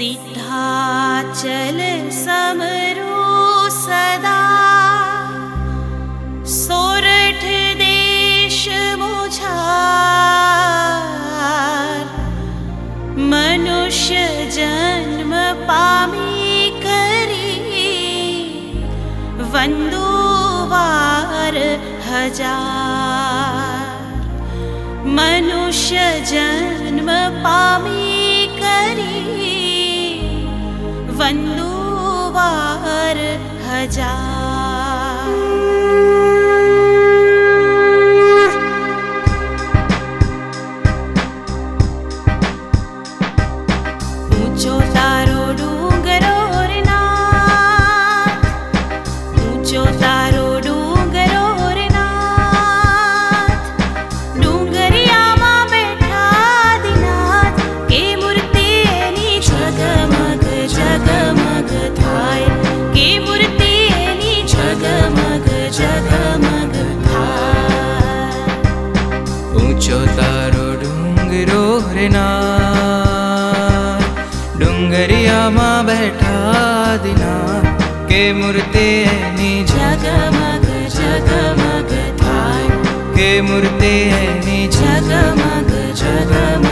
सिद्धाचल समरो सदा। सोरठ देश मुझार मनुष्य जन्म पामी करी। वंदो वार हजार। मनुष्य जन्म ઊંચો ડુંગરો રે નાથ ડુંગરિયામાં બેઠા દિના કે મૂર્તિ એની ઝગમગ ઝગમગ થાય કે મૂર્તિ એની ઝગમગ ઝગમગ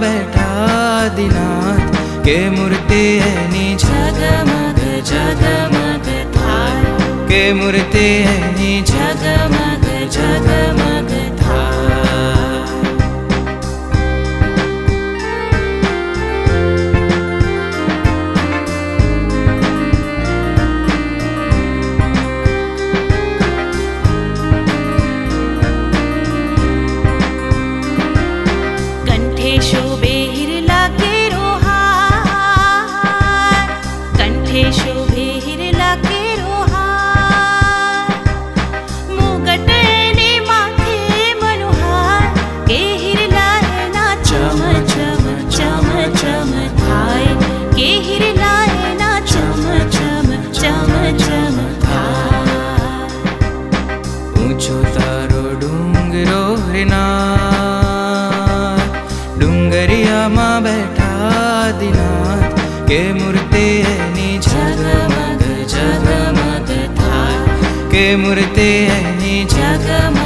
बैठा दिनाथ के मूर्ति ऐनी जगमग जगमग थार के मूर्ति छाया मूर्ते જગન્નાથ કે મૂર્તિ એની જગમગ જગમગ થાય કે મૂર્તિ એની જગમગ